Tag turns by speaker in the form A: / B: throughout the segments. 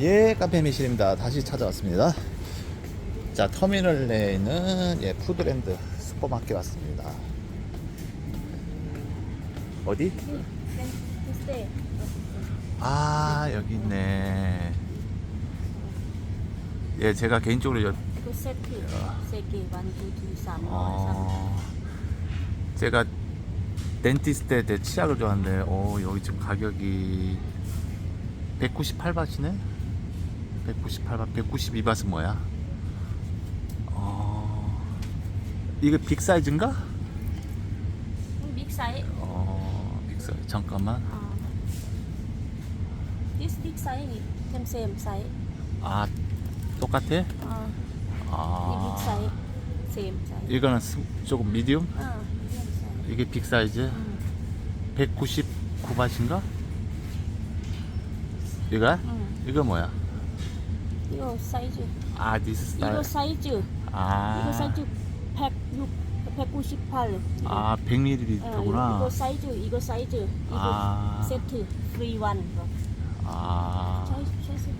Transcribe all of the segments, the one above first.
A: 예, 카페 미실입니다. 다시 찾아왔습니다. 자, 터미널 내에 있는 예, 푸드랜드 슈퍼마켓 왔습니다. 어디? 아, 여기 있네. 예, 제가 개인적으로 여, 어, 제가 덴티스트 때 치약을 좋아하는데, 어, 여기 지금 가격이 198바트네? 198바, 192바트 뭐야? 어, 이거 빅 사이즈인가?
B: 빅 사이
A: 어, 빅 사이즈. 잠깐만.
B: this big size same size
A: 아, 똑같아?
B: 어, 이
A: 아,
B: big size same size
A: 이거는 스- 조금 미디움?
B: 어, medium size
A: 이게 빅 사이즈?
B: 음,
A: 199바트인가? 이거?
B: 음.
A: 이거 뭐야?
B: 이거 사이즈
A: 아, 디스 스타일.
B: 이거 사이즈 이거
A: 아,
B: 사이즈 106 198
A: 아, 100ml구나.
B: 이거 사이즈 이거 사이즈 이거
A: 아.
B: 세트 free one
A: 아,
B: 사이즈 사이즈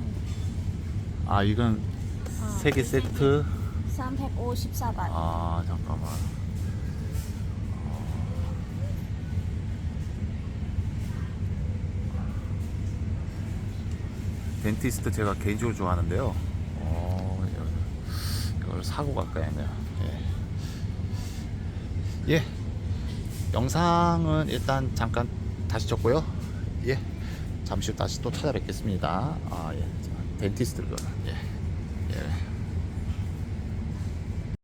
A: 아, 이건
B: 아,
A: 세개 세트.
B: 354바
A: 아, 잠깐만. 덴티스트 제가 개인적으로 좋아하는데요. 어, 이걸 사고 갈까 했네요. 예. 예. 영상은 일단 잠깐 다시 쳤고요. 예. 잠시 후 다시 또 찾아뵙겠습니다. 아, 예. 자, 덴티스트를. 예. 예.